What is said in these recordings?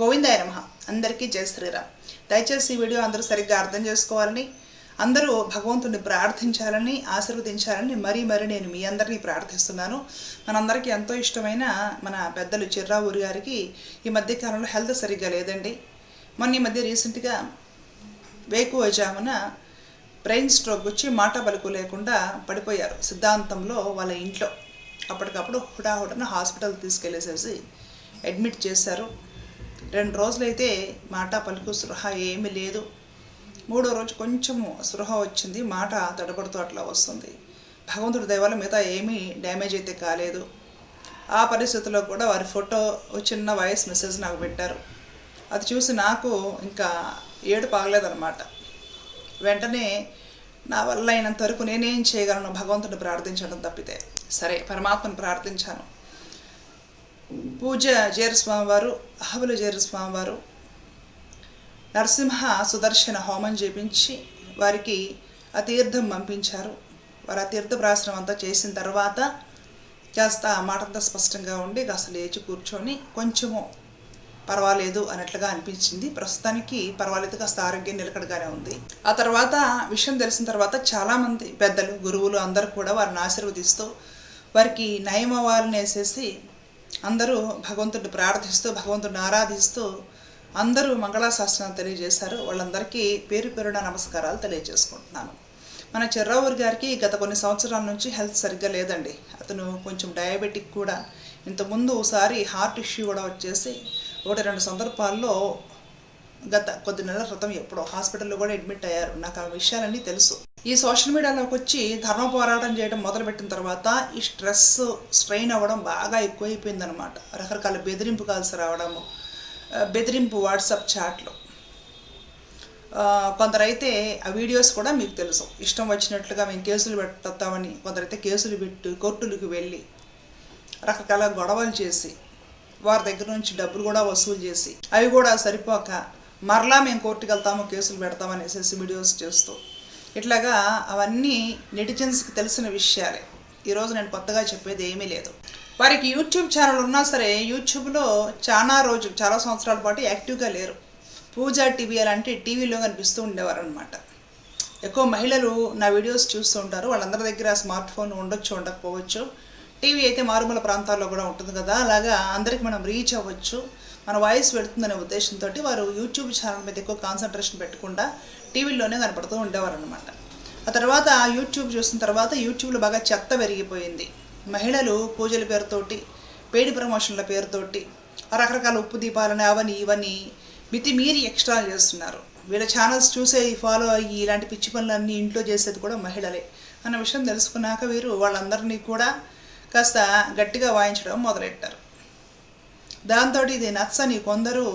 గోవిందాయ నమ. అందరికీ జయ శ్రీరామ్. దయచేసి ఈ వీడియో అందరూ సరిగ్గా అర్థం చేసుకోవాలని అందరూ భగవంతుడిని ప్రార్థించాలని ఆశీర్వదించాలని మరీ మరీ నేను మీ అందరినీ ప్రార్థిస్తున్నాను. మనందరికీ ఎంతో ఇష్టమైన మన పెద్దలు చిర్రావూరి గారికి ఈ మధ్య కాలంలో హెల్త్ సరిగ్గా లేదండి. మొన్న ఈ మధ్య రీసెంట్గా వేకువజామున బ్రెయిన్ స్ట్రోక్ వచ్చి మాట పలుకు లేకుండా పడిపోయారు సిద్ధాంతంలో వాళ్ళ ఇంట్లో. అప్పటికప్పుడు హుడాహుడన హాస్పిటల్ తీసుకెళ్ళేసేసి అడ్మిట్ చేశారు. రెండు రోజులైతే మాట పలుకు స్పృహ ఏమీ లేదు. మూడో రోజు కొంచెము స్పృహ వచ్చింది. మాట తడబడుతూ అట్లా వస్తుంది. భగవంతుడి దయవల్ల మిగతా ఏమీ డ్యామేజ్ అయితే కాలేదు. ఆ పరిస్థితిలో కూడా వారి ఫోటో చిన్న వాయిస్ మెసేజ్ నాకు పెట్టారు. అది చూసి నాకు ఇంకా ఏడు పాగలేదన్నమాట వెంటనే నా వల్ల అయినంత వరకు నేనేం చేయగలను? భగవంతుని ప్రార్థించడం తప్పితే. సరే పరమాత్మను ప్రార్థించాను. పూజ జేరస్వామి వారు అహబుల జేరస్వామి వారు నరసింహ సుదర్శన హోమం చేపించి వారికి ఆ తీర్థం పంపించారు. వారు ఆ తీర్థ ప్రాసనం అంతా చేసిన తర్వాత కాస్త మాటంతా స్పష్టంగా ఉండి కాస్త లేచి కూర్చొని కొంచెము పర్వాలేదు అన్నట్లుగా అనిపించింది. ప్రస్తుతానికి పర్వాలేదు కాస్త ఆరోగ్యం నిలకడగానే ఉంది. ఆ తర్వాత విషయం తెలిసిన తర్వాత చాలామంది పెద్దలు గురువులు అందరూ కూడా వారిని ఆశీర్వదిస్తూ వారికి నయం అవ్వాలని వేసేసి అందరూ భగవంతుడిని ప్రార్థిస్తూ భగవంతుడిని ఆరాధిస్తూ అందరూ మంగళాశాస్త్రాన్ని తెలియజేశారు. వాళ్ళందరికీ పేరు పేరున నమస్కారాలు తెలియజేసుకుంటున్నాను. మన చెర్రావూరి గారికి గత కొన్ని సంవత్సరాల నుంచి హెల్త్ సరిగ్గా లేదండి. అతను కొంచెం డయాబెటిక్ కూడా. ఇంతకుముందు ఒకసారి హార్ట్ ఇష్యూ కూడా వచ్చేసి ఒకటి రెండు సందర్భాల్లో గత కొద్ది నెలల క్రితం ఎప్పుడో హాస్పిటల్లో కూడా అడ్మిట్ అయ్యారు. నాకు ఆ విషయాలన్నీ తెలుసు. ఈ సోషల్ మీడియాలోకి వచ్చి ధర్మ పోరాటం చేయడం మొదలుపెట్టిన తర్వాత ఈ స్ట్రెస్ స్ట్రెయిన్ అవ్వడం బాగా ఎక్కువైపోయిందనమాట రకరకాల బెదిరింపు కాల్స్ రావడము బెదిరింపు వాట్సాప్ చాట్లు. కొందరైతే ఆ వీడియోస్ కూడా మీకు తెలుసు. ఇష్టం వచ్చినట్లుగా మేము కేసులు పెడతామని కొందరైతే కేసులు పెట్టి కోర్టులకు వెళ్ళి రకరకాల గొడవలు చేసి వారి దగ్గర నుంచి డబ్బులు కూడా వసూలు చేసి అవి కూడా సరిపోక మరలా మేము కోర్టుకు వెళ్తాము కేసులు పెడతాము అనేసి వీడియోస్ చేస్తూ. ఇట్లాగా అవన్నీ నెటిజన్స్కి తెలిసిన విషయాలే. ఈరోజు నేను కొత్తగా చెప్పేది ఏమీ లేదు. వారికి యూట్యూబ్ ఛానల్ ఉన్నా సరే యూట్యూబ్లో చాలా రోజు చాలా సంవత్సరాల పాటు యాక్టివ్గా లేరు. పూజా టీవీ అలాంటి టీవీలో కనిపిస్తూ ఉండేవారు అనమాట ఎక్కువ మహిళలు నా వీడియోస్ చూస్తూ ఉంటారు. వాళ్ళందరి దగ్గర స్మార్ట్ ఫోన్ ఉండొచ్చు ఉండకపోవచ్చు. టీవీ అయితే మారుమూల ప్రాంతాల్లో కూడా ఉంటుంది కదా. అలాగా అందరికి మనం రీచ్ అవ్వచ్చు. మన వాయిస్ పెడుతుందనే ఉద్దేశంతో వారు యూట్యూబ్ ఛానల్ మీద ఎక్కువ కాన్సన్ట్రేషన్ పెట్టకుండా టీవీలోనే కనపడుతూ ఉండేవారు అనమాట ఆ తర్వాత యూట్యూబ్ చూసిన తర్వాత యూట్యూబ్లో బాగా చెత్త పెరిగిపోయింది. మహిళలు పూజల పేరుతోటి పేడి ప్రమోషన్ల పేరుతోటి రకరకాల ఉప్పు దీపాలని అవని ఇవని మితిమీరి ఎక్స్ట్రా చేస్తున్నారు. వీళ్ళ ఛానల్స్ చూసే ఫాలో అయ్యి ఇలాంటి పిచ్చి పనులన్నీ ఇంట్లో చేసేది కూడా మహిళలే అన్న విషయం తెలుసుకున్నాక వీరు వాళ్ళందరినీ కూడా కాస్త గట్టిగా వాయించడం మొదలెట్టారు. దాంతో ఇది నచ్చని కొందరు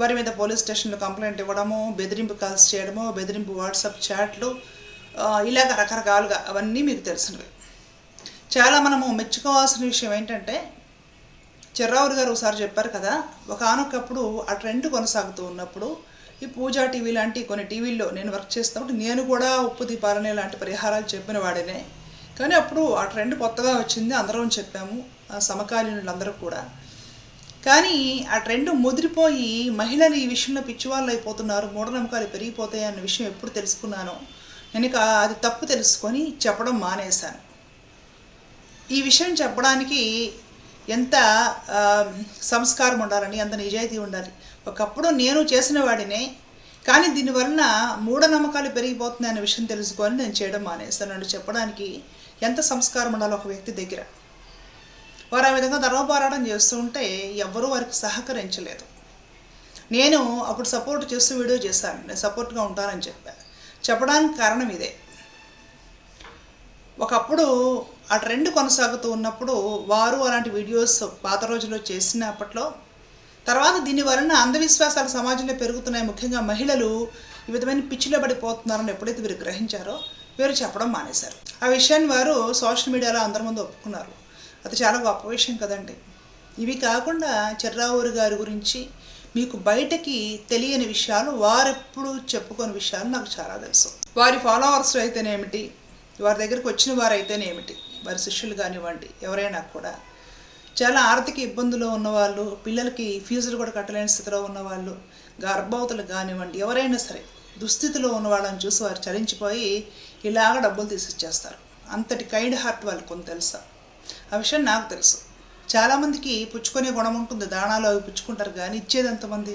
వారి మీద పోలీస్ స్టేషన్లో కంప్లైంట్ ఇవ్వడము బెదిరింపు కాల్స్ చేయడము బెదిరింపు వాట్సాప్ చాట్లు ఇలాగ రకరకాలుగా అవన్నీ మీకు తెలిసినవి. చాలా మనము మెచ్చుకోవాల్సిన విషయం ఏంటంటే చిర్రావురు గారు ఒకసారి చెప్పారు కదా ఒక ఆనొకప్పుడు ఆ ట్రెండ్ కొనసాగుతూ ఉన్నప్పుడు ఈ పూజా టీవీ లాంటి కొన్ని టీవీల్లో నేను వర్క్ చేస్తున్నప్పుడు నేను కూడా ఉప్పు దీపాలనే లాంటి పరిహారాలు చెప్పిన వాడినే. కానీ అప్పుడు ఆ ట్రెండ్ కొత్తగా వచ్చింది అందరం చెప్పాము ఆ సమకాలీనులందరూ కూడా. కానీ ఆ ట్రెండ్ ముదిరిపోయి మహిళలు ఈ విషయంలో పిచ్చివాళ్ళు అయిపోతున్నారు మూఢనమ్మకాలు పెరిగిపోతాయి అన్న విషయం ఎప్పుడు తెలుసుకున్నానో. నేను అది తప్పు తెలుసుకొని చెప్పడం మానేశాను. ఈ విషయం చెప్పడానికి ఎంత సంస్కారం ఉండాలని ఎంత నిజాయితీ ఉండాలి. ఒకప్పుడు నేను చేసిన వాడినే కానీ దీనివలన మూఢనమ్మకాలు పెరిగిపోతున్నాయి అనే విషయం తెలుసుకొని నేను చేయడం మానేస్తాను అని చెప్పడానికి ఎంత సంస్కారం ఉండాలి ఒక వ్యక్తి దగ్గర. వారు ఆ విధంగా ధర్మ చేస్తుంటే చేస్తూ ఉంటే ఎవ్వరూ వారికి సహకరించలేదు. నేను అప్పుడు సపోర్ట్ చేస్తూ వీడియో చేశాను. నేను సపోర్ట్గా ఉంటానని చెప్పా. చెప్పడానికి కారణం ఇదే. ఒకప్పుడు ఆ ట్రెండ్ కొనసాగుతూ ఉన్నప్పుడు వారు అలాంటి వీడియోస్ పాత రోజుల్లో చేసినప్పట్లో తర్వాత దీని వలన అంధవిశ్వాసాలు సమాజంలో పెరుగుతున్నాయి. ముఖ్యంగా మహిళలు ఈ విధమైన పిచ్చిలో పడిపోతున్నారని ఎప్పుడైతే వీరు గ్రహించారో వీరు చెప్పడం మానేశారు. ఆ విషయాన్ని వారు సోషల్ మీడియాలో అందరి ముందు ఒప్పుకున్నారు. అది చాలా గొప్ప విషయం కదండి. ఇవి కాకుండా చిర్రావూరు గారి గురించి మీకు బయటకి తెలియని విషయాలు వారెప్పుడు చెప్పుకొని విషయాలు నాకు చాలా తెలుసు. వారి ఫాలోవర్స్ అయితేనేమిటి? వారి దగ్గరికి వచ్చిన వారు అయితేనేమిటి వారి శిష్యులు కానివ్వండి ఎవరైనా కూడా. చాలా ఆర్థిక ఇబ్బందులు ఉన్నవాళ్ళు పిల్లలకి ఫీజులు కూడా కట్టలేని స్థితిలో ఉన్నవాళ్ళు గర్భవతులు కానివ్వండి ఎవరైనా సరే దుస్థితిలో ఉన్న వాళ్ళని చూసి వారు చలించిపోయి ఇలాగ డబ్బులు తీసిచ్చేస్తారు. అంతటి కైండ్ హార్ట్ వాళ్ళు కొంత తెలుసా? ఆ విషయం నాకు తెలుసు. చాలామందికి పుచ్చుకునే గుణం ఉంటుంది. దాణాలు అవి పుచ్చుకుంటారు కానీ ఇచ్చేది ఎంతమంది?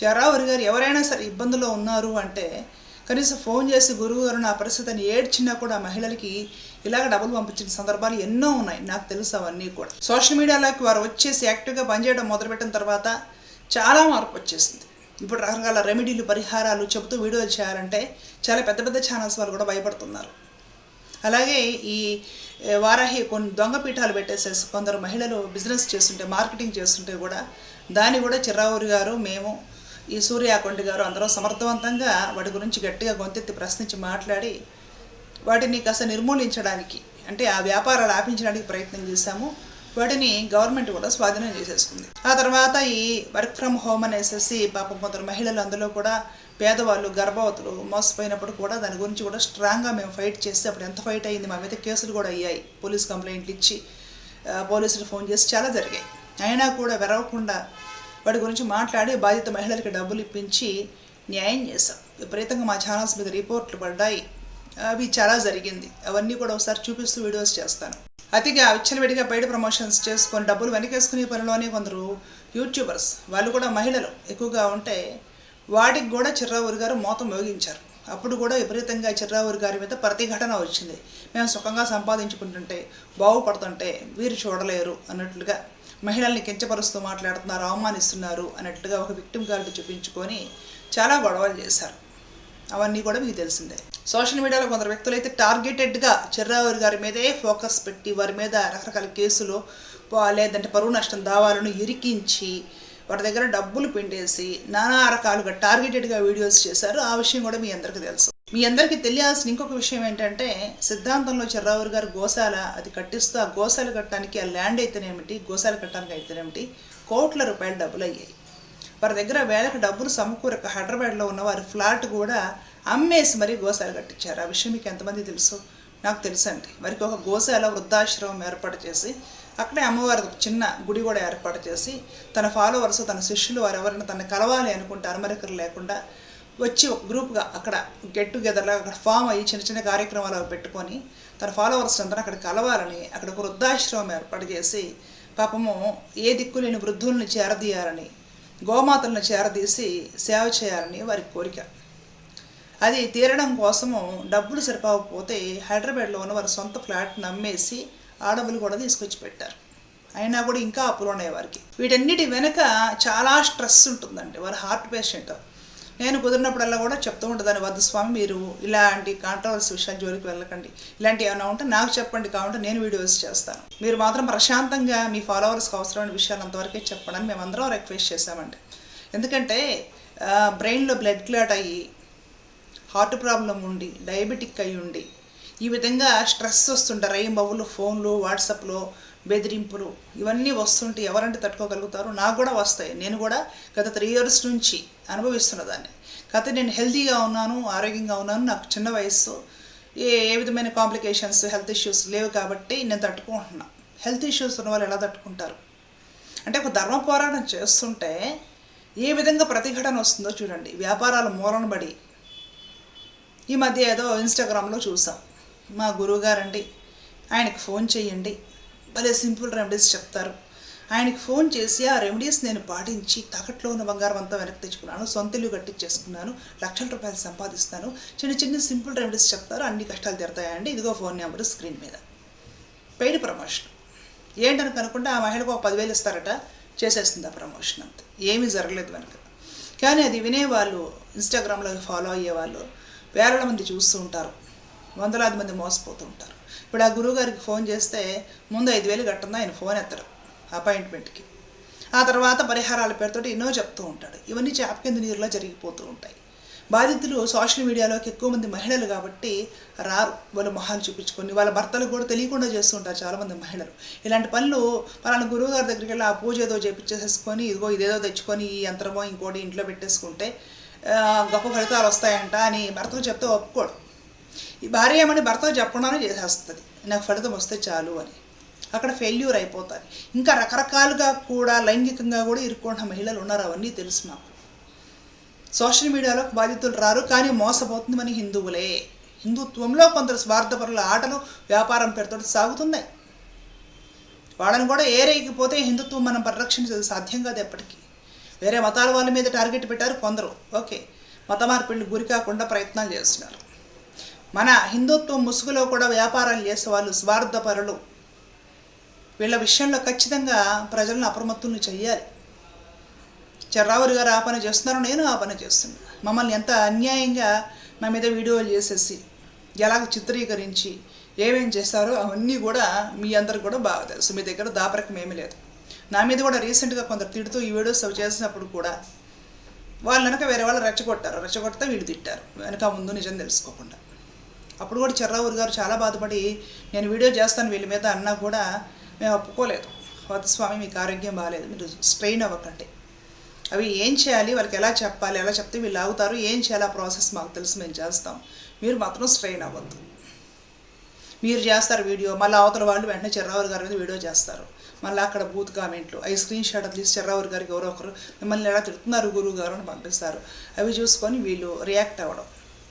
చరావరి గారు ఎవరైనా సరే ఇబ్బందులో ఉన్నారు అంటే కనీసం ఫోన్ చేసి గురువు గారు నా పరిస్థితిని ఏడ్చినా కూడా మహిళలకి ఇలాగ డబ్బులు పంపించిన సందర్భాలు ఎన్నో ఉన్నాయి. నాకు తెలుసు అవన్నీ కూడా. సోషల్ మీడియాలోకి వారు వచ్చేసి యాక్టివ్గా పనిచేయడం మొదలుపెట్టిన తర్వాత చాలా మార్పు వచ్చేసింది. ఇప్పుడు రకరకాల రెమెడీలు పరిహారాలు చెబుతూ వీడియోలు చేయాలంటే చాలా పెద్ద పెద్ద ఛానల్స్ వాళ్ళు కూడా భయపడుతున్నారు. అలాగే ఈ వారాహి కొన్ని దొంగ పీఠాలు పెట్టేసేసి కొందరు మహిళలు బిజినెస్ చేస్తుంటే మార్కెటింగ్ చేస్తుంటే కూడా దాన్ని కూడా చిరావూరి గారు మేము ఈ సూర్యాకొండి గారు అందరూ సమర్థవంతంగా వాటి గురించి గట్టిగా గొంతెత్తి ప్రశ్నించి మాట్లాడి వాటిని కాస్త నిర్మూలించడానికి అంటే ఆ వ్యాపారాలు ఆపించడానికి ప్రయత్నం చేశాము. వాటిని గవర్నమెంట్ కూడా స్వాధీనం చేసేసుకుంది. ఆ తర్వాత ఈ వర్క్ ఫ్రమ్ హోమ్ అనేసి పాపం కొందరు మహిళలు అందులో కూడా పేదవాళ్ళు గర్భవతులు మోసపోయినప్పుడు కూడా దాని గురించి కూడా స్ట్రాంగ్గా మేము ఫైట్ చేస్తే అప్పుడు ఎంత ఫైట్ అయింది మా మీద కేసులు కూడా అయ్యాయి. పోలీస్ కంప్లైంట్లు ఇచ్చి పోలీసులు ఫోన్ చేసి చాలా జరిగాయి. అయినా కూడా వెరవకుండా వాటి గురించి మాట్లాడి బాధిత మహిళలకి డబ్బులు ఇప్పించి న్యాయం చేశాం. విపరీతంగా మా ఛానల్స్ మీద రిపోర్ట్లు పడ్డాయి. అవి చాలా జరిగింది. అవన్నీ కూడా ఒకసారి చూపిస్తూ వీడియోస్ చేస్తాను. అతిగా విచ్చలవిడిగా బయట ప్రమోషన్స్ చేసుకొని డబ్బులు వెనకేసుకునే పనిలోనే కొందరు యూట్యూబర్స్ వాళ్ళు కూడా మహిళలు. ఎక్కువగా ఉంటే వాటికి కూడా చిర్రావూరి గారు మోతం మోగించారు. అప్పుడు కూడా విపరీతంగా చిర్రావూరి గారి మీద ప్రతిఘటన వచ్చింది. మేము సుఖంగా సంపాదించుకుంటుంటే బాగుపడుతుంటే వీరు చూడలేరు అన్నట్లుగా మహిళల్ని కించపరుస్తూ మాట్లాడుతున్నారు అవమానిస్తున్నారు అన్నట్లుగా ఒక విక్టిమ్ కార్డు చూపించుకొని చాలా గొడవలు చేశారు. అవన్నీ కూడా మీకు తెలిసిందే. సోషల్ మీడియాలో కొందరు వ్యక్తులు అయితే టార్గెటెడ్గా చెర్రావూరి గారి మీదే ఫోకస్ పెట్టి వారి మీద రకరకాల కేసులు లేదంటే పరువు నష్టం దావాలను ఇరికించి వారి దగ్గర డబ్బులు పిండేసి నానా రకాలుగా టార్గెటెడ్గా వీడియోస్ చేశారు. ఆ విషయం కూడా మీ అందరికీ తెలుసు. మీ అందరికీ తెలియాల్సిన ఇంకొక విషయం ఏంటంటే సిద్ధాంతంలో చెర్రావూరి గారు గోశాల అది కట్టిస్తూ ఆ గోశాల కట్టడానికి ఆ ల్యాండ్ అయితేనేమిటి గోశాల కట్టడానికి అయితేనేమిటి కోట్ల రూపాయల డబ్బులు అయ్యాయి వారి దగ్గర వేలకు డబ్బులు సమకూరక హైదరాబాద్లో ఉన్న వారి ఫ్లాట్ కూడా అమ్మేసి మరీ గోశాల కట్టించారు. ఆ విషయం మీకు ఎంతమంది తెలుసు? నాకు తెలుసండి. వారికి ఒక గోశాల వృద్ధాశ్రమం ఏర్పాటు చేసి అక్కడే అమ్మవారి చిన్న గుడి కూడా ఏర్పాటు చేసి తన ఫాలోవర్స్ తన శిష్యులు వారు ఎవరైనా తను కలవాలి అనుకుంటే అరమరికలు లేకుండా వచ్చి ఒక గ్రూప్గా అక్కడ గెట్ టుగెదర్లా అక్కడ ఫామ్ అయ్యి చిన్న చిన్న కార్యక్రమాలు అవి పెట్టుకొని తన ఫాలోవర్స్ అందరూ అక్కడ కలవాలని అక్కడ ఒక వృద్ధాశ్రమం ఏర్పాటు చేసి పాపము ఏ దిక్కు లేని వృద్ధుల్ని చేరదీయాలని గోమాతలను చేరదీసి సేవ చేయాలని వారి కోరిక. అది తీరడం కోసము డబ్బులు సరిపోకపోతే హైదరాబాద్లో ఉన్న వారి సొంత ఫ్లాట్ని అమ్మేసి ఆ డబ్బులు కూడా తీసుకొచ్చి పెట్టారు అయినా కూడా ఇంకా అప్పులు ఉన్నాయి వారికి. వీటన్నిటి వెనుక చాలా స్ట్రెస్ ఉంటుందండి. వారు హార్ట్ పేషెంట్ నేను కుదిరినప్పుడల్లా కూడా చెప్తూ ఉంటాను వద్దు స్వామి మీరు ఇలాంటి కాంట్రవర్సీ విషయాల జోలికి వెళ్ళకండి. ఇలాంటి ఏమైనా ఉంటే నాకు చెప్పండి కాబట్టి నేను వీడియోస్ చేస్తాను. మీరు మాత్రం ప్రశాంతంగా మీ ఫాలోవర్స్కి అవసరమైన విషయాలు అంతవరకే చెప్పండి మేమందరం రిక్వెస్ట్ చేశామండి. ఎందుకంటే బ్రెయిన్లో బ్లడ్ క్లాట్ అయ్యి హార్ట్ ప్రాబ్లం ఉండి డయాబెటిక్ అయి ఉండి ఈ విధంగా స్ట్రెస్ వస్తుంటారు రైన్ బవులు ఫోన్లు వాట్సాప్లో బెదిరింపులు ఇవన్నీ వస్తుంటే ఎవరంటే తట్టుకోగలుగుతారు? నాకు కూడా వస్తాయి. నేను కూడా గత త్రీ ఇయర్స్ నుంచి అనుభవిస్తున్న దాన్ని. కాకపోతే నేను హెల్తీగా ఉన్నాను ఆరోగ్యంగా ఉన్నాను నాకు చిన్న వయస్సు. ఏ ఏ విధమైన కాంప్లికేషన్స్ హెల్త్ ఇష్యూస్ లేవు కాబట్టి నేను తట్టుకుంటున్నా. హెల్త్ ఇష్యూస్ ఉన్న వాళ్ళు ఎలా తట్టుకుంటారు? అంటే ఒక ధర్మ పోరాటం చేస్తుంటే ఏ విధంగా ప్రతిఘటన వస్తుందో చూడండి. వ్యాపారాల మూలన పడి. ఈ మధ్య ఏదో ఇన్స్టాగ్రామ్లో చూసాం. మా గురువుగారండి ఆయనకు ఫోన్ చేయండి. భలే సింపుల్ రెమెడీస్ చెప్తారు. ఆయనకి ఫోన్ చేసి ఆ రెమెడీస్ నేను పాటించి తాకట్లో ఉన్న బంగారం అంతా వెనక్కి తెచ్చుకున్నాను సొంత ఇల్లు కట్టించేసుకున్నాను లక్షల రూపాయలు సంపాదిస్తాను చిన్న చిన్న సింపుల్ రెమెడీస్ చెప్తారు అన్ని కష్టాలు తీరుతాయండి. ఇదిగో ఫోన్ నెంబర్ స్క్రీన్ మీద. Paid promotion. ఏంటని కనుకుంటే ఆ మహిళకు ఒక పదివేలు ఇస్తారట చేసేస్తుంది ఆ ప్రమోషన్ అంత. ఏమీ జరగలేదు వెనక. కానీ అది వినేవాళ్ళు ఇన్స్టాగ్రామ్లో ఫాలో అయ్యేవాళ్ళు వేల మంది చూస్తూ ఉంటారు. వందలాది మంది మోసపోతూ ఉంటారు. ఇప్పుడు ఆ గురువుగారికి ఫోన్ చేస్తే ముందు ఐదు వేలు కట్టందా? ఆయన ఫోన్ ఎత్తడు అపాయింట్మెంట్కి. ఆ తర్వాత పరిహారాల పేరుతోటి ఎన్నో చెప్తూ ఉంటాడు. ఇవన్నీ చేప కింద నీరులో జరిగిపోతూ ఉంటాయి. బాధితులు సోషల్ మీడియాలోకి ఎక్కువ మంది మహిళలు కాబట్టి రారు. వాళ్ళ మొహాలు చూపించుకొని వాళ్ళ భర్తలు కూడా తెలియకుండా చేస్తుంటారు చాలామంది మహిళలు. ఇలాంటి పనులు పలానా గురువు గారి దగ్గరికి వెళ్ళి ఆ పూజ ఏదో చేపించేసేసుకొని ఇదిగో ఇదేదో తెచ్చుకొని ఈ యంత్రమో ఇంకోటి ఇంట్లో పెట్టేసుకుంటే గొప్ప ఫలితాలు వస్తాయంట అని భర్తకు చెప్తే ఒప్పుకోడు. ఈ భార్య ఏమని భర్తకు చెప్పకుండానే చేసేస్తుంది. నాకు ఫలితం వస్తే చాలు అని. అక్కడ ఫెయిల్యూర్ అయిపోతారు ఇంకా రకరకాలుగా కూడా లైంగికంగా కూడా ఇరుక్కుంటున్న మహిళలు ఉన్నారు. అవన్నీ తెలుసు మాకు. సోషల్ మీడియాలో బాధితులు రారు. కానీ మోసపోతుంది మన హిందువులే. హిందుత్వంలో కొందరు స్వార్థపరుల ఆటలు వ్యాపారం పేరుతో సాగుతున్నాయి. వాళ్ళని కూడా ఏరేగిపోతే హిందుత్వం మనం పరిరక్షించేది సాధ్యం కాదు ఎప్పటికీ. వేరే మతాల వాళ్ళ మీద టార్గెట్ పెట్టారు కొందరు. ఓకే. మత మార్పిడిని గురి కాకుండా ప్రయత్నాలు చేస్తున్నారు. మన హిందుత్వం ముసుగులో కూడా వ్యాపారాలు చేసే వాళ్ళు స్వార్థపరులు. వీళ్ళ విషయంలో ఖచ్చితంగా ప్రజలను అప్రమత్తులు చెయ్యాలి. చెర్రావురి గారు ఆ పని చేస్తున్నారు నేను ఆ పని చేస్తున్నాను మమ్మల్ని ఎంత అన్యాయంగా మా మీద వీడియోలు చేసేసి ఎలాగ చిత్రీకరించి ఏమేం చేస్తారో అవన్నీ కూడా మీ అందరికి కూడా బాగా తెలుసు. మీ దగ్గర దాపరకం ఏమీ లేదు. నా మీద కూడా రీసెంట్గా కొందరు తిడుతూ ఈ వీడియోస్ అవి చేసినప్పుడు కూడా వాళ్ళు వెనక వేరే వాళ్ళు రెచ్చగొట్టారు. రెచ్చగొడితే వీళ్ళు తిట్టారు. వెనక ముందు నిజం తెలుసుకోకుండా. అప్పుడు కూడా చెర్రావురు గారు చాలా బాధపడి నేను వీడియో చేస్తాను వీళ్ళ మీద అన్నా కూడా మేము ఒప్పుకోలేదు. వద్దు స్వామి మీకు ఆరోగ్యం బాగాలేదు మీరు స్ట్రెయిన్ అవ్వకండి. అవి ఏం చేయాలి? వాళ్ళకి ఎలా చెప్పాలి? ఎలా చెప్తే వీళ్ళు ఆగుతారు? ఏం చేయాలి? ఆ ప్రాసెస్ మాకు తెలుసు మేము చేస్తాం. మీరు మాత్రం స్ట్రెయిన్ అవ్వద్దు. మీరు చేస్తారు వీడియో మళ్ళీ అవతల వాళ్ళు వెంటనే చెర్రావురు గారి మీద వీడియో చేస్తారు. మళ్ళీ అక్కడ బూత్ కామెంట్లు అవి స్క్రీన్ షాట్ తీసి చెర్రావురు గారికి ఎవరో ఒకరు మిమ్మల్ని ఎలా తిడుతున్నారు గురువు గారు అని పంపిస్తారు. అవి చూసుకొని వీళ్ళు రియాక్ట్ అవ్వడం.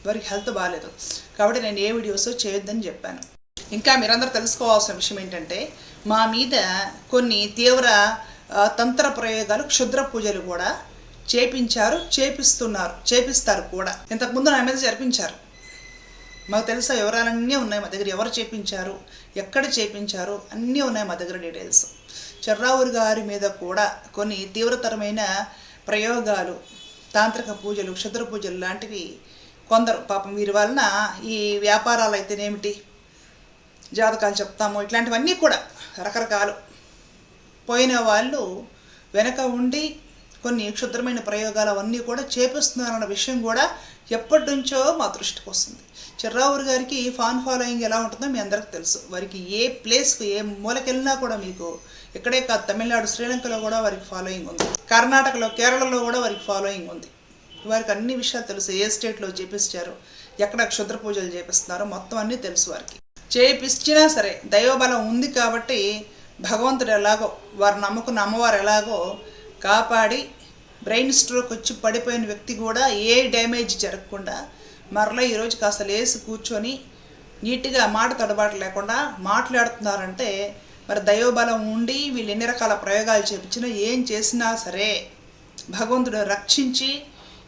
వారికి హెల్త్ బాగాలేదు కాబట్టి నేను ఏ వీడియోస్ చేయొద్దని చెప్పాను. ఇంకా మీరందరూ తెలుసుకోవాల్సిన విషయం ఏంటంటే మా మీద కొన్ని తీవ్ర తంత్ర ప్రయోగాలు క్షుద్ర పూజలు కూడా చేపించారు చేపిస్తున్నారు చేపిస్తారు కూడా. ఇంతకుముందు నా మీద జరిపించారు. మాకు తెలుసా వివరాలన్నీ ఉన్నాయి మా దగ్గర. ఎవరు చేపించారు? ఎక్కడ చేపించారు? అన్నీ ఉన్నాయి మా దగ్గర డీటెయిల్స్. చెర్రావురు గారి మీద కూడా కొన్ని తీవ్రతరమైన ప్రయోగాలు తాంత్రిక పూజలు క్షుద్ర పూజలు లాంటివి కొందరు పాపం వీరి వలన ఈ వ్యాపారాలు అయితేనేమిటి జాతకాలు చెప్తాము ఇట్లాంటివన్నీ కూడా రకరకాలు. పోయిన వాళ్ళు వెనక ఉండి కొన్ని క్షుద్రమైన ప్రయోగాలు అవన్నీ కూడా చేపిస్తున్నారన్న విషయం కూడా ఎప్పటి నుంచో మా దృష్టికి వస్తుంది. చిర్రావురు గారికి ఫాన్ ఫాలోయింగ్ ఎలా ఉంటుందో మీ అందరికీ తెలుసు. వారికి ఏ ప్లేస్కి ఏ మూలకెళ్ళినా కూడా మీకు ఇక్కడే కాదు తమిళనాడు శ్రీలంకలో కూడా వారికి ఫాలోయింగ్ ఉంది. కర్ణాటకలో కేరళలో కూడా వారికి ఫాలోయింగ్ ఉంది. వారికి అన్ని విషయాలు తెలుసు ఏ స్టేట్లో చేపిస్తారు ఎక్కడ క్షుద్ర పూజలు చేపిస్తున్నారో మొత్తం అన్నీ తెలుసు వారికి. చేపిచ్చినా సరే దైవబలం ఉంది కాబట్టి భగవంతుడు ఎలాగో వారు నమ్ముకున్న అమ్మవారు ఎలాగో కాపాడి బ్రెయిన్ స్ట్రోక్ వచ్చి పడిపోయిన వ్యక్తి కూడా ఏ డ్యామేజ్ జరగకుండా మరలా ఈరోజు కాస్త లేసి కూర్చొని నీట్గా మాట తడబాటు లేకుండా మాట్లాడుతున్నారంటే మరి దైవబలం ఉండి వీళ్ళు ఎన్ని రకాల ప్రయోగాలు చేపించినా ఏం చేసినా సరే భగవంతుడు రక్షించి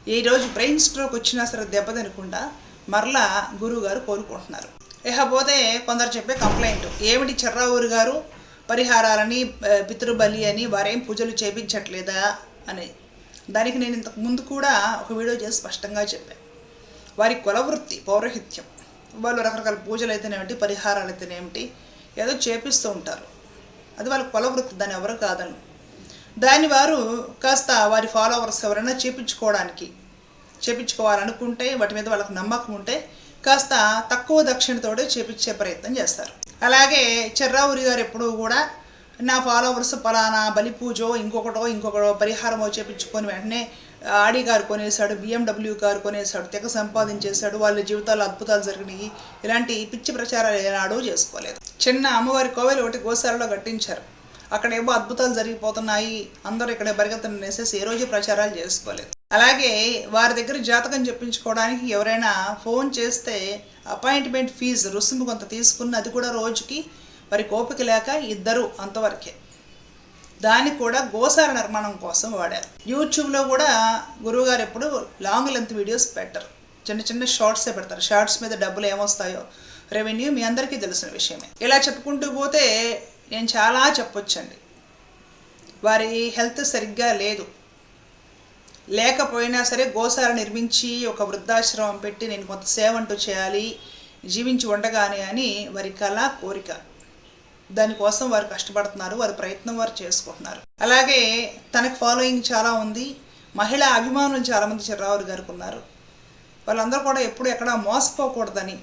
ఈరోజు బ్రెయిన్ స్ట్రోక్ వచ్చినా సరే దెబ్బతినకుండా మరలా గురువుగారు కోలుకుంటున్నారు. ఇకపోతే కొందరు చెప్పే కంప్లైంట్ ఏమిటి చెర్రావూరు గారు? పరిహారాలని పితృబలి అని వారేం పూజలు చేపించట్లేదా? అని. దానికి నేను ఇంతకు ముందు కూడా ఒక వీడియో చేసి స్పష్టంగా చెప్పాను వారి కులవృత్తి పౌరోహిత్యం. వాళ్ళు రకరకాల పూజలు అయితేనేమిటి పరిహారాలు అయితేనేమిటి ఏదో చేపిస్తూ ఉంటారు. అది వాళ్ళ కులవృత్తి దాన్ని ఎవరు కాదని దాన్ని వారు కాస్త వారి ఫాలోవర్స్ ఎవరైనా చేపించుకోవడానికి చేపించుకోవాలనుకుంటే వాటి మీద వాళ్ళకు నమ్మకం ఉంటే కాస్త తక్కువ దక్షిణతోటే చేపించే ప్రయత్నం చేస్తారు. అలాగే చెర్రావురి గారు ఎప్పుడూ కూడా నా ఫాలోవర్స్ పలానా బలి పూజో ఇంకొకటో ఇంకొకటో పరిహారమో చేపించుకొని వెంటనే ఆడి గారు కొనేశాడు బిఎండబ్ల్యూ కారు కొనేశాడు తెగ సంపాదించేశాడు వాళ్ళ జీవితాల్లో అద్భుతాలు జరిగినాయి. ఇలాంటి పిచ్చి ప్రచారాలు ఏనాడూ చేసుకోలేదు. చిన్న అమ్మవారి కోవెలు ఒకటి గోసాలలో కట్టించారు. అక్కడేమో అద్భుతాలు జరిగిపోతున్నాయి. అందరూ ఇక్కడ బరిగెత్తను నేసేసి ఏ రోజు ప్రచారాలు చేసుకోలేదు. అలాగే వారి దగ్గర జాతకం చెప్పించుకోవడానికి ఎవరైనా ఫోన్ చేస్తే అపాయింట్మెంట్ ఫీజు రుసుము కొంత తీసుకున్న అది కూడా రోజుకి వారి ఓపిక లేక ఇద్దరు అంతవరకే. దాన్ని కూడా గోసార నిర్మాణం కోసం వాడారు. యూట్యూబ్లో కూడా గురువుగారు ఎప్పుడు లాంగ్ లెంత్ వీడియోస్ పెట్టరు. చిన్న చిన్న షార్ట్సే పెడతారు. షార్ట్స్ మీద డబ్బులు ఏమొస్తాయో రెవెన్యూ మీ అందరికీ తెలిసిన విషయమే. ఇలా చెప్పుకుంటూ పోతే నేను చాలా చెప్పొచ్చండి. వారి హెల్త్ సరిగ్గా లేదు. లేకపోయినా సరే గోశాల నిర్మించి ఒక వృద్ధాశ్రమం పెట్టి నేను కొంత సేవ అంటూ చేయాలి జీవించి ఉండగానే అని వారి కళ కోరిక. దానికోసం వారు కష్టపడుతున్నారు వారి ప్రయత్నం వారు చేసుకుంటున్నారు. అలాగే తనకు ఫాలోయింగ్ చాలా ఉంది. మహిళా అభిమానులు చాలామంది చిర్రావురు గారికి ఉన్నారు. వాళ్ళందరూ కూడా ఎప్పుడు ఎక్కడ మోసపోకూడదని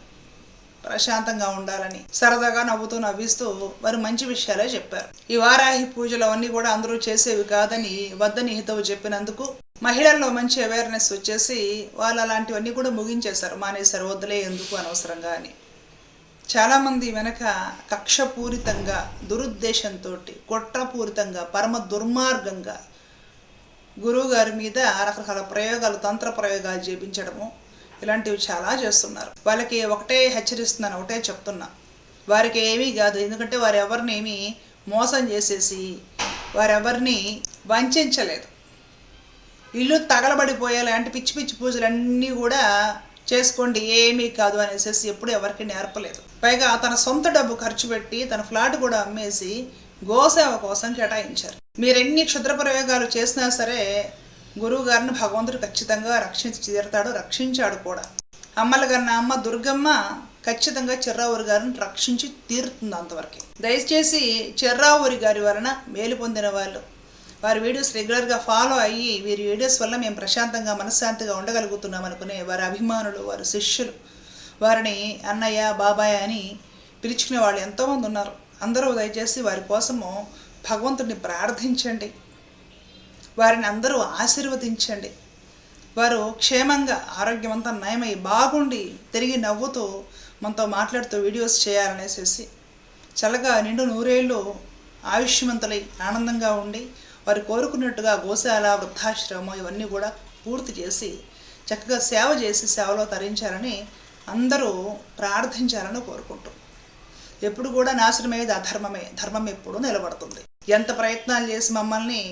ప్రశాంతంగా ఉండాలని సరదాగా నవ్వుతూ నవ్విస్తూ వారు మంచి విషయాలే చెప్పారు. ఈ వారాహి పూజలు అవన్నీ కూడా అందరూ చేసేవి కాదని వద్దని హితవు చెప్పినందుకు మహిళల్లో మంచి అవేర్నెస్ వచ్చేసి వాళ్ళు అలాంటివన్నీ కూడా ముగించేశారు. మానేశారు వద్దులే ఎందుకు అనవసరంగా అని. చాలామంది వెనక కక్షపూరితంగా దురుద్దేశంతో కుట్రపూరితంగా పరమ దుర్మార్గంగా గురువుగారి మీద రకరకాల ప్రయోగాలు తంత్ర ప్రయోగాలు చేపించడము ఇలాంటివి చాలా చేస్తున్నారు. వాళ్ళకి ఒకటే హెచ్చరిస్తున్నాను ఒకటే చెప్తున్నా. వారికి ఏమీ కాదు. ఎందుకంటే వారు ఎవరిని ఏమీ మోసం చేసేసి వారెవరిని వంచలేదు. ఇల్లు తగలబడిపోయే లాంటి పిచ్చి పిచ్చి పూజలన్నీ కూడా చేసుకోండి ఏమీ కాదు అనేసి ఎప్పుడు ఎవరికి నేర్పలేదు. పైగా తన సొంత డబ్బు ఖర్చు పెట్టి తన ఫ్లాట్ కూడా అమ్మేసి గోసేవ కోసం కేటాయించారు. మీరెన్ని క్షుద్ర ప్రయోగాలు చేసినా సరే గురువు గారిని భగవంతుడు ఖచ్చితంగా రక్షించి తీరుతాడు రక్షించాడు కూడా. అమ్మల గారిన అమ్మ దుర్గమ్మ ఖచ్చితంగా చెర్రావూరి గారిని రక్షించి తీరుతుంది అంతవరకు. దయచేసి చెర్రావురి గారి వలన మేలు పొందిన వాళ్ళు వారి వీడియోస్ రెగ్యులర్గా ఫాలో అయ్యి వీరి వీడియోస్ వల్ల మేము ప్రశాంతంగా మనశ్శాంతిగా ఉండగలుగుతున్నాం అనుకునే వారి అభిమానులు వారి శిష్యులు వారిని అన్నయ్య బాబాయ్ అని పిలుచుకునే వాళ్ళు ఎంతోమంది ఉన్నారు. అందరూ దయచేసి వారి కోసము భగవంతుడిని ప్రార్థించండి. వారిని అందరూ ఆశీర్వదించండి. వారు క్షేమంగా ఆరోగ్యవంతం నయమై బాగుండి తిరిగి నవ్వుతూ మనతో మాట్లాడుతూ వీడియోస్ చేయాలనేసేసి చల్లగా నిండు నూరేళ్ళు ఆయుష్యమంతులై ఆనందంగా ఉండి వారు కోరుకున్నట్టుగా గోశాల వృద్ధాశ్రమం ఇవన్నీ కూడా పూర్తి చేసి చక్కగా సేవ చేసి సేవలో తరించాలని అందరూ ప్రార్థించాలని కోరుకుంటూ. ఎప్పుడు కూడా నాశనమయ్యేది అధర్మమే. ధర్మం ఎప్పుడు నిలబడుతుంది. ఎంత ప్రయత్నాలు చేసి మమ్మల్ని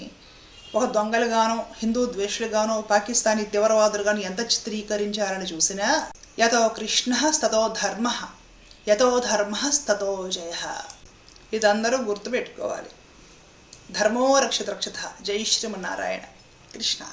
ఒక దొంగలుగానో హిందూ ద్వేషులుగానో పాకిస్తానీ తీవ్రవాదులుగాను ఎంత చిత్రీకరించారని చూసినా యతో కృష్ణ స్తతో ధర్మ యతో ధర్మ స్తతో జయ. ఇదందరూ గుర్తుపెట్టుకోవాలి. ధర్మో రక్షత రక్షత జై శ్రీమన్నారాయణ. కృష్ణ